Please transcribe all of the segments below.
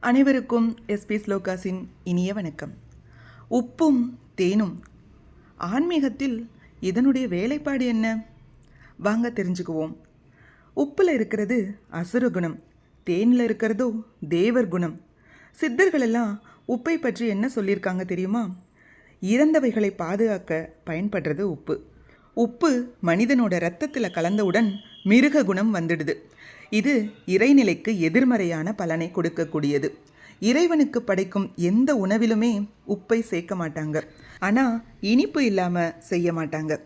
அனைவருக்கும் எஸ்பி ஸ்லோகாஸின் இனிய வணக்கம். உப்பும் தேனும். ஆன்மீகத்தில் இதனுடைய வேலைப்பாடு என்ன? வாங்க தெரிஞ்சுக்குவோம். உப்பில் இருக்கிறது அசுர குணம் தேனில் இருக்கிறதோ தேவர் குணம். சித்தர்கள் எல்லாம் உப்பை பற்றி என்ன சொல்லியிருக்காங்க தெரியுமா? இறந்தவைகளை பாதுகாக்க பயன்படுறது உப்பு. உப்பு மனிதனோட ரத்தத்தில் கலந்தவுடன் மிருக குணம் வந்துடுது. இது இறைநிலைக்கு எதிர்மறையான பலனை கொடுக்கக்கூடியது. இறைவனுக்கு படைக்கும் எந்த உணவிலுமே உப்பை சேர்க்க மாட்டாங்க. ஆனால் இனிப்பு இல்லாமல் செய்ய மாட்டாங்க.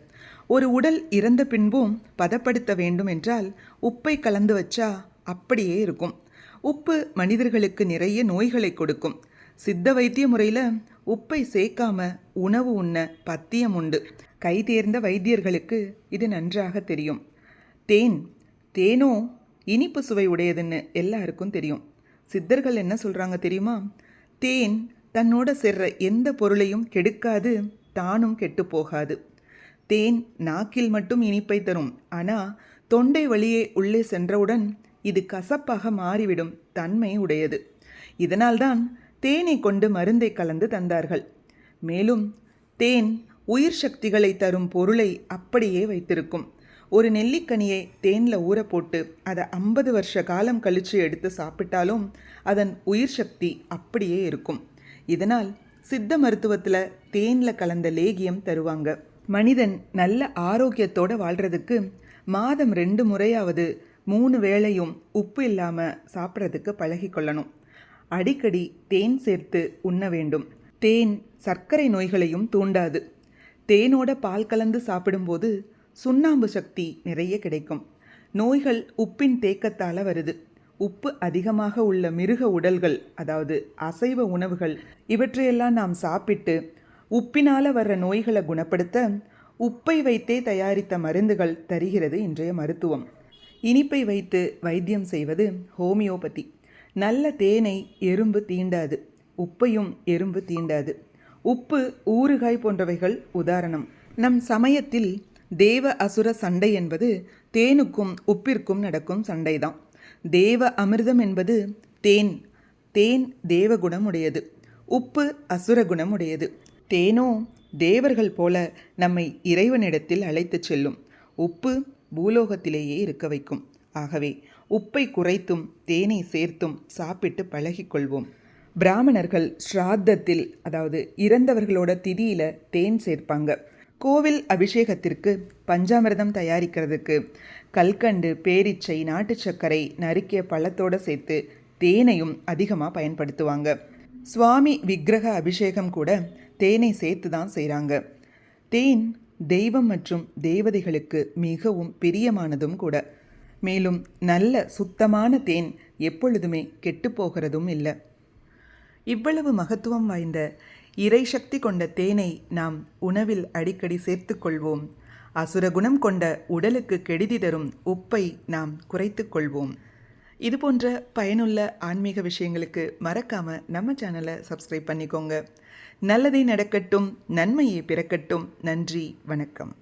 ஒரு உடல் இறந்த பின்பும் பதப்படுத்த வேண்டும் என்றால் உப்பை கலந்து வச்சா அப்படியே இருக்கும். உப்பு மனிதர்களுக்கு நிறைய நோய்களை கொடுக்கும். சித்த வைத்திய முறையில் உப்பை சேர்க்காம உணவு உண்ண பத்தியம் உண்டு. கை தேர்ந்த வைத்தியர்களுக்கு இது நன்றாக தெரியும். தேன். தேனோ இனிப்பு சுவை உடையதுன்னு எல்லாருக்கும் தெரியும். சித்தர்கள் என்ன சொல்கிறாங்க தெரியுமா? தேன் தன்னோட சேர்ற எந்த பொருளையும் கெடுக்காது தானும் கெட்டு போகாது. தேன் நாக்கில் மட்டும் இனிப்பை தரும். ஆனால் தொண்டை வழியே உள்ளே சென்றவுடன் இது கசப்பாக மாறிவிடும் தன்மை உடையது. இதனால்தான் தேனை கொண்டு மருந்தை கலந்து தந்தார்கள். மேலும் தேன் உயிர் சக்திகளை தரும் பொருளை அப்படியே வைத்திருக்கும். ஒரு நெல்லிக்கனியை தேனில் ஊற போட்டு அதை ஐம்பது வருஷ காலம் கழித்து எடுத்து சாப்பிட்டாலும் அதன் உயிர் சக்தி அப்படியே இருக்கும். இதனால் சித்த மருத்துவத்தில் தேனில் கலந்த லேகியம் தருவாங்க. மனிதன் நல்ல ஆரோக்கியத்தோடு வாழ்கிறதுக்கு மாதம் ரெண்டு முறையாவது மூணு வேளையும் உப்பு இல்லாமல் சாப்பிட்றதுக்கு பழகிக்கொள்ளணும் அடிக்கடி தேன் சேர்த்து உண்ண வேண்டும். தேன் சர்க்கரை நோய்களையும் தூண்டாது. தேனோட பால் கலந்து சாப்பிடும்போது சுண்ணாம்பு சக்தி நிறைய கிடைக்கும். நோய்கள் உப்பின் தேக்கத்தால் வருது. உப்பு அதிகமாக உள்ள மிருக உடல்கள் அதாவது அசைவ உணவுகள் இவற்றையெல்லாம் நாம் சாப்பிட்டு உப்பினால் வர்ற நோய்களை குணப்படுத்த உப்பை வைத்தே தயாரித்த மருந்துகள் தருகிறது இன்றைய மருத்துவம். இனிப்பை வைத்து வைத்தியம் செய்வது ஹோமியோபதி. நல்ல தேனை எறும்பு தீண்டாது. உப்பையும் எறும்பு தீண்டாது. உப்பு ஊறுகாய் போன்றவைகள் உதாரணம். நம் சமயத்தில் தேவ அசுர சண்டை என்பது தேனுக்கும் உப்பிற்கும் நடக்கும் சண்டைதான். தேவ அமிர்தம் என்பது தேன் தேன் தேவகுணம் உடையது உப்பு அசுர குணம் உடையது தேனோ தேவர்கள் போல நம்மை இறைவனிடத்தில் அழைத்துச் செல்லும். உப்பு பூலோகத்திலேயே இருக்க வைக்கும். ஆகவே உப்பை குறைத்தும் தேனை சேர்த்தும் சாப்பிட்டு பழகிக்கொள்வோம் பிராமணர்கள் ஸ்ராத்தத்தில் அதாவது இறந்தவர்களோட திதியில தேன் சேர்ப்பாங்க. கோவில் அபிஷேகத்திற்கு பஞ்சாமிர்தம் தயாரிக்கிறதுக்கு கல்கண்டு பேரிச்சை நாட்டு சர்க்கரை நறுக்கிய பழத்தோடு சேர்த்து தேனையும் அதிகமாக பயன்படுத்துவாங்க. சுவாமி விக்கிரக அபிஷேகம் கூட தேனை சேர்த்து தான் செய்கிறாங்க தேன் தெய்வம் மற்றும் தேவதைகளுக்கு மிகவும் பிரியமானதும் கூட. மேலும் நல்ல சுத்தமான தேன் எப்பொழுதுமே கெட்டுப்போகிறதும் இல்லை. இவ்வளவு மகத்துவம் வாய்ந்த இறை சக்தி கொண்ட தேனை நாம் உணவில் அடிக்கடி சேர்த்துக்கொள்வோம். அசுரகுணம் கொண்ட உடலுக்கு கெடுதி தரும் உப்பை நாம் குறைத்து கொள்வோம். இது போன்ற பயனுள்ள ஆன்மீக விஷயங்களுக்கு மறக்காம நம்ம சேனலை சப்ஸ்கிரைப் பண்ணிக்கோங்க. நல்லதே நடக்கட்டும் நன்மையே பிறக்கட்டும். நன்றி வணக்கம்.